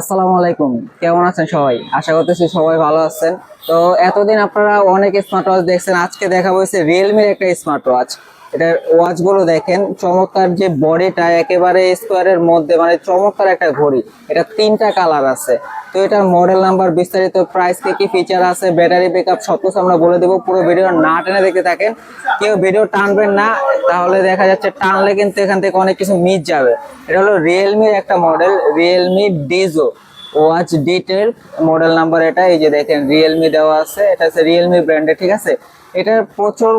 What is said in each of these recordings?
আসসালামু আলাইকুম। কেমন আছেন সবাই? আশা করতেছি সবাই ভালো আছেন। তো এতদিন আপনারা অনেক স্মার্ট ওয়াচ দেখছেন, আজকে দেখা হয়েছে রিয়েলমির একটা স্মার্ট ওয়াচ এটার ওয়াচগুলো দেখেন, চমৎকার যে বডিটা একেবারে স্কোয়ারের মধ্যে মানে চমৎকার একটা ঘড়ি। এটা তিনটা কালার আছে। তো এটার মডেল নাম্বার বিস্তারিত প্রাইস কি কি ফিচার আছে ব্যাটারি ব্যাকআপ সব কিছু আমরা বলে দেবো। পুরো ভিডিও না টেনে দেখতে থাকেন। কেউ ভিডিও টানবেন না, তাহলে দেখা যাচ্ছে টানলে কিন্তু এখান থেকে অনেক কিছু মিস যাবে। এটা হলো রিয়েলমির একটা model Realme Dizo watch detail, model number এটা, এই যে দেখেন রিয়েলমি দেওয়া আছে, এটা হচ্ছে রিয়েলমি ব্র্যান্ডের ঠিক আছে? এটার প্রচুর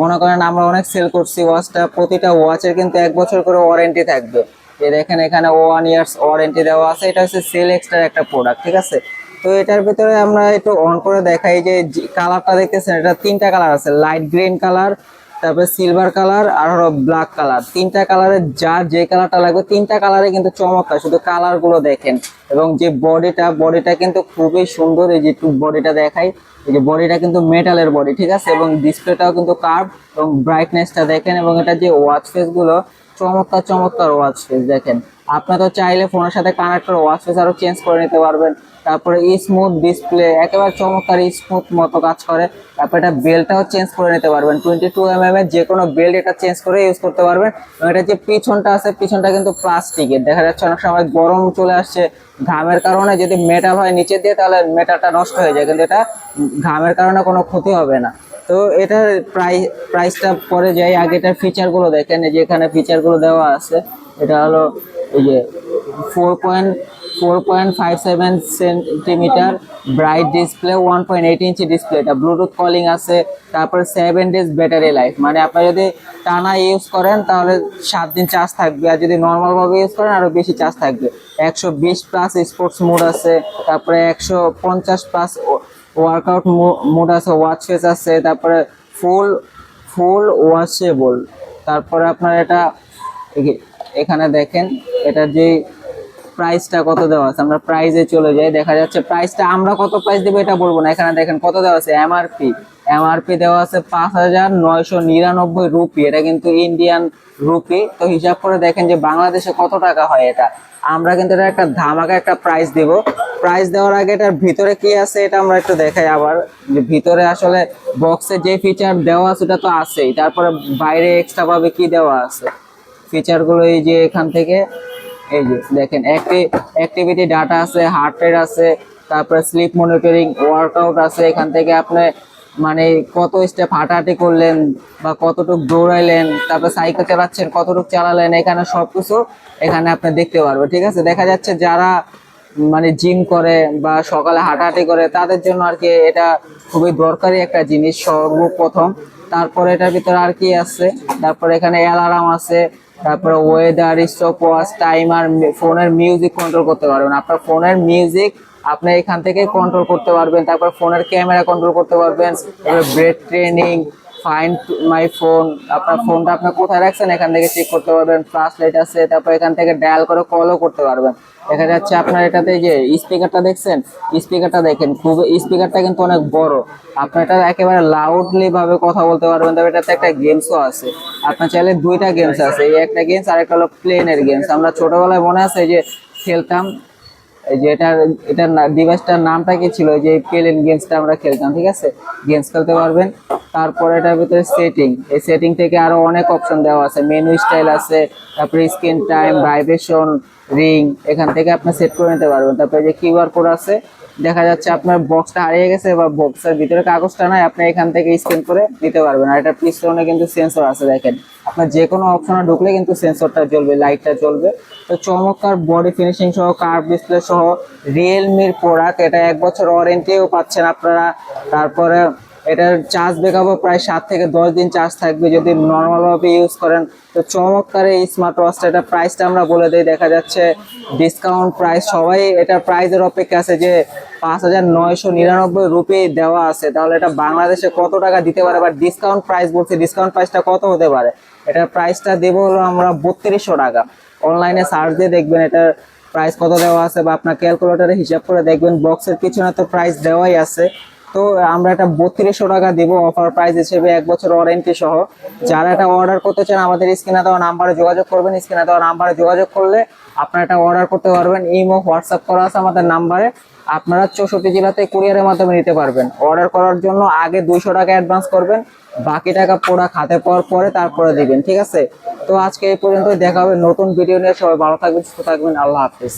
মনে করেন আমরা অনেক সেল করছি ওয়াচটা, প্রতিটা ওয়াচের কিন্তু এক বছর করে ওয়ারেন্টি থাকবে। এই দেখেন, এখানে ওয়ান ইয়ার্স ওয়ারেন্টি দেওয়া আছে, এটা হচ্ছে সেল এক্সট্রা একটা প্রোডাক্ট ঠিক আছে? তো এটার ভিতরে আমরা একটু অন করে দেখাই যে কালারটা দেখতেছেন, এটা তিনটা কালার আছে লাইট গ্রিন কালার তারপরে সিলভার কালার আর হলো ব্ল্যাক কালার তিনটা কালারের যার যে কালারটা লাগবে, তিনটা কালারে কিন্তু চমৎকার। শুধু কালারগুলো দেখেন। এবং যে বডিটা বডিটা কিন্তু খুবই সুন্দর। এই যে একটু বডিটা দেখাই। এই যে বডিটা কিন্তু মেটালের বডি ঠিক আছে? এবং ডিসপ্লেটাও কিন্তু কার্ভ এবং ব্রাইটনেসটা দেখেন। এবং এটা যে ওয়াচ ফেসগুলো, চমৎকার চমৎকার ওয়াচ ফেস দেখেন। আপনারা তো চাইলে ফোনের সাথে কানেক্ট করে ওয়াচ ফেস আরও চেঞ্জ করে নিতে পারবেন। তারপরে স্মুথ ডিসপ্লে একেবারে চমৎকার স্মুথ মতো কাজ করে। তারপরে এটা বেল্টটাও চেঞ্জ করে নিতে পারবেন। টোয়েন্টি টু এম এর যে কোনো বেল্ট এটা চেঞ্জ করে ইউজ করতে পারবেন। এবং এটা যে পিছনটা আছে, পিছনটা কিন্তু প্লাস্টিকের দেখা যাচ্ছে অনেক সময় গরম চলে আসছে। ঘামের কারণে যদি মেটাল হয় নিচে দিয়ে, তাহলে মেটালটা নষ্ট হয়ে যায়। কিন্তু এটা ঘামের কারণে কোনো ক্ষতি হবে না। তো এটার প্রাইস প্রাইসটা পরে যাই, আগে এটার ফিচারগুলো দেখেন। এই যে এখানে ফিচারগুলো দেওয়া আছে, এটা হলো এই যে four point four point five seven centimetre bright display one point eight ইঞ্চি ডিসপ্লে এটা ব্লুটুথ কলিং আছে, তারপরে সেভেন ডেজ ব্যাটারি লাইফ মানে আপনার যদি টানা ইউজ করেন তাহলে সাত দিন চার্জ থাকবে, আর যদি নর্মাল ভাবে ইউজ করেন আরও বেশি চার্জ থাকবে। একশো বিশ প্লাস স্পোর্টস মোড আছে, তারপরে একশো পঞ্চাশ প্লাস ওয়ার্কআউট মোড আছে ওয়াচ ফেস আছে, তারপরে ফুল ফুল ওয়াশেবল তারপরে আপনার এটা, এখানে দেখেন, এটা যে প্রাইসটা কত দেওয়া আছে? আমরা প্রাইসে চলে যাই, দেখা যাচ্ছে প্রাইসটা আমরা কত প্রাইস দেবো এটা বলব না। এখানে দেখেন কত দেওয়া আছে? এমআরপি এমআরপি দেওয়া আছে পাঁচ হাজার নয়শো নিরানব্বই রুপি। এটা কিন্তু ইন্ডিয়ান রুপি তো হিসাব করে দেখেন যে বাংলাদেশে কত টাকা হয় এটা। আমরা কিন্তু এটা একটা ধামাকা একটা প্রাইস দিব। প্রাইস দেওয়ার আগে এটার ভিতরে কি আছে এটা আমরা একটু দেখাই আবার। যে ভিতরে আসলে বক্সে যে ফিচার দেওয়া আছে ওটা তো আছেই। তারপরে বাইরে এক্সট্রা ভাবে কি দেওয়া আছে? ফিচারগুলো এই যে এখান থেকে এই যে দেখেন অ্যাক্টিভিটি ডাটা আছে হার্ট রেট আছে, তারপরে স্লিপ মনিটরিং ওয়ার্কআউট আছে, এখান থেকে আপনি মানে কত স্টেপ হাঁটাহাঁটি করলেন বা কতটুকু দৌড়াইলেন, তারপর সাইকেল চালাচ্ছেন, কতটুকু চালালেন, এখানে সব কিছু এখানে আপনি দেখতে পারবেন, ঠিক আছে? দেখা যাচ্ছে যারা মানে জিম করে বা সকালে হাঁটাহাঁটি করে, তাদের জন্য আর কি এটা খুবই দরকারি একটা জিনিস, সর্বপ্রথম। তারপরে এটার ভিতরে আর কি আছে? তারপরে এখানে অ্যালার্ম আছে তারপরে ওয়েদার স্টপ ওয়াচ টাইমার ফোনের মিউজিক কন্ট্রোল করতে পারবেন। আপনার ফোনের মিউজিক আপনি এখান থেকে কন্ট্রোল করতে পারবেন, তারপর ফোনের ক্যামেরা কন্ট্রোল করতে পারবেন breath training find my phone আপনার ফোনটা আপনি কোথায় রাখছেন, এখান থেকে চেক করতে পারবেন ফ্লাশ লাইট আছে, তারপর এখান থেকে ডায়াল করে কলও করতে পারবেন। দেখা যাচ্ছে আপনার এটাতে যে স্পিকারটা দেখছেন স্পিকারটা দেখেন, খুব স্পিকারটা কিন্তু অনেক বড়। আপনার এটা একেবারে লাউডলি ভাবে কথা বলতে পারবেন, তবে এটাতে একটা গেমসও আছে। আপনার চাইলে দুইটা গেমস আছে, এই একটা গেমস আর একটা হলো প্লেনের গেমস আমরা ছোটবেলায় মনে আছে যে খেলতাম এই যে এটার এটার ডিভাইসটার নামটা কি ছিল? যে প্লেন গেমসটা আমরা খেলতাম, ঠিক আছে? গেমস খেলতে পারবেন। তারপর এটার ভিতরে সেটিং এই সেটিং থেকে আরও অনেক অপশন দেওয়া আছে। মেনু স্টাইল আছে, তারপরে স্ক্রিন টাইম ভাইব্রেশন রিং এখান থেকে আপনি সেট করে নিতে পারবেন। তারপরে যে কিউআর কোড আছে দেখা যাচ্ছে আপনার বক্সটা হারিয়ে গেছে বা বক্সের ভিতরে কাগজটা নাই, আপনি এখান থেকে স্ক্যান করে নিতে পারবেন। আর এটা পিছনে কিন্তু সেন্সর আছে, দেখেন। আপনার যে কোনো অপশনে ঢুকলে কিন্তু সেন্সরটা জ্বলবে লাইটটা জ্বলবে। তো চমৎকার বডি ফিনিশিং সহ কার্ভ ডিসপ্লে সহ রিয়েলমির প্রোডাক্ট এটা এক বছর ওয়ারেন্টিও পাচ্ছেন আপনারা। তারপরে এটার চার্জ ব্যাকআপও প্রায় সাত থেকে দশ দিন চার্জ থাকবে যদি নর্মালভাবে ইউজ করেন। তো চমৎকার এই স্মার্ট ওয়াচটা এটা প্রাইসটা আমরা বলে দিই, দেখা যাচ্ছে ডিসকাউন্ট প্রাইস সবাই এটার প্রাইসের অপেক্ষা আছে যে পাঁচ হাজার নয়শো নিরানব্বই রুপি দেওয়া আছে। তাহলে এটা বাংলাদেশে কত টাকা দিতে পারে? বা ডিসকাউন্ট প্রাইস বলছে ডিসকাউন্ট প্রাইসটা কত হতে পারে? এটার প্রাইসটা দেবো হলো আমরা বত্রিশশো টাকা। অনলাইনে সার্চ দিয়ে দেখবেন এটার প্রাইস কত দেওয়া আছে বা আপনার ক্যালকুলেটারে হিসাব করে দেখবেন। বক্সের পিছনে তো প্রাইস দেওয়াই আছে। তো আমরা এটা বত্রিশশো টাকা দিব অফার প্রাইস হিসেবে এক বছর ওয়ারেন্টি সহ। যারা এটা অর্ডার করতে চান, আমাদের স্ক্রিনে দেওয়া নাম্বারে যোগাযোগ করবেন। স্ক্রিনে দেওয়া নাম্বারে যোগাযোগ করলে আপনারা এটা অর্ডার করতে পারবেন। ইমো হোয়াটসঅ্যাপ করা আছে আমাদের নাম্বারে আপনারা চৌষট্টি জেলাতে কুরিয়ারের মাধ্যমে নিতে পারবেন। অর্ডার করার জন্য আগে দুইশো টাকা অ্যাডভান্স করবেন। বাকি টাকা প্রোডাক্ট হাতে পাওয়ার পরে তারপরে দিবেন, ঠিক আছে? তো আজকে এই পর্যন্ত দেখা হবে নতুন ভিডিও নিয়ে। সবাই ভালো থাকবেন, সুস্থ থাকবেন। আল্লাহ হাফিজ।